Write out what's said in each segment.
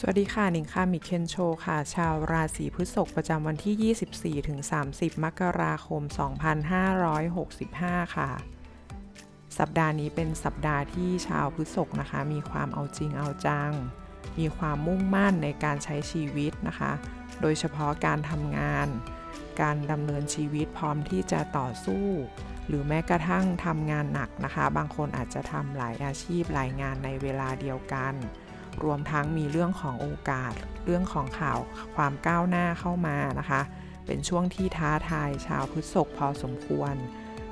สวัสดีค่ะหนิงค่ะมิเคนโชค่ะ ชาวราศีพฤษภประจำวันที่ 24-30 มกราคม 2565 ค่ะ สัปดาห์นี้เป็นสัปดาห์ที่ชาวพฤษภนะคะ มีความเอาจริงเอาจัง มีความมุ่งมั่นในการใช้ชีวิตนะคะ โดยเฉพาะการทำงาน การดำเนินชีวิตพร้อมที่จะต่อสู้ หรือแม้กระทั่งทำงานหนักนะคะ บางคนอาจจะทำหลายอาชีพหลายงานในเวลาเดียวกัน รวมทั้งมีเรื่องของโอกาส เรื่องของข่าวความก้าวหน้าเข้ามานะคะ เป็นช่วงที่ท้าทายชาวพฤษภพอสมควร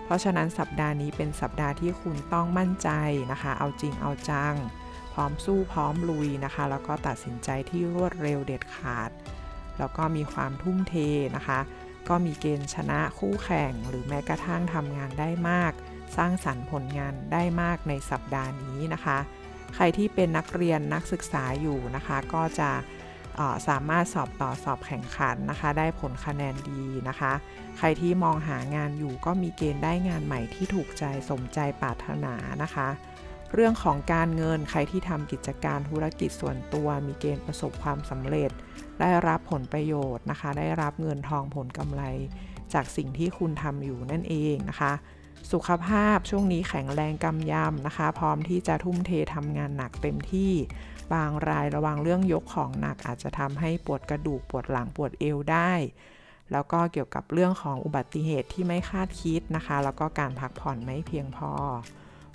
เพราะฉะนั้นสัปดาห์นี้เป็นสัปดาห์ที่คุณต้องมั่นใจนะคะ เอาจริงเอาจัง พร้อมสู้พร้อมลุยนะคะ แล้วก็ตัดสินใจที่รวดเร็วเด็ดขาด แล้วก็มีความทุ่มเทนะคะ ก็มีเกณฑ์ชนะคู่แข่ง หรือแม้กระทั่งทำงานได้มาก สร้างสรรค์ผลงานได้มากในสัปดาห์นี้นะคะ ใครที่เป็นนักเรียนนักศึกษาอยู่นะคะ ก็จะสามารถสอบต่อสอบแข่งขันนะคะ ได้ผลคะแนนดีนะคะ ใครที่มองหางานอยู่ก็มีเกณฑ์ได้งานใหม่ที่ถูกใจสมใจปรารถนานะคะ เรื่องของการเงินใครที่ทำกิจการธุรกิจส่วนตัว มีเกณฑ์ประสบความสำเร็จ ได้รับผลประโยชน์นะคะ ได้รับเงินทองผลกำไร จากสิ่งที่คุณทำอยู่นั่นเองนะคะ สุขภาพช่วงนี้แข็งแรงกำยำนะคะ พร้อมที่จะทุ่มเททำงานหนักเต็มที่ บางรายระวังเรื่องยกของหนักอาจจะทำให้ปวดกระดูกปวดหลังปวดเอวได้ แล้วก็เกี่ยวกับเรื่องของอุบัติเหตุที่ไม่คาดคิดนะคะ แล้วก็การพักผ่อนไม่เพียงพอ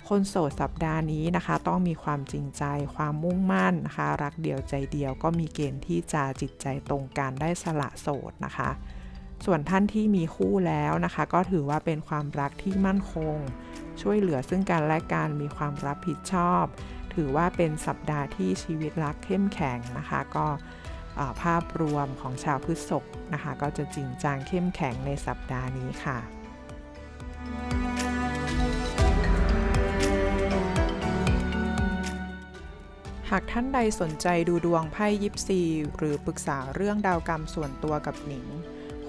คนโสดสัปดาห์นี้นะคะ ต้องมีความจริงใจความมุ่งมั่นนะคะ รักเดียวใจเดียวก็มีเกณฑ์ที่จะจิตใจตรงกันได้สละโสดนะคะ ส่วนท่านที่มีคู่แล้วนะคะ ก็ถือว่าเป็นความรักที่มั่นคง ช่วยเหลือซึ่งกันและกันมีความรับผิดชอบ ถือว่าเป็นสัปดาห์ที่ชีวิตรักเข้มแข็งนะคะ ก็ภาพรวมของชาวพฤษภนะคะ ก็จะจริงจังเข้มแข็งในสัปดาห์นี้ค่ะหากท่านใดสนใจดูดวงไพ่ยิปซี หรือปรึกษาเรื่องดาวกรรมส่วนตัวกับหนิง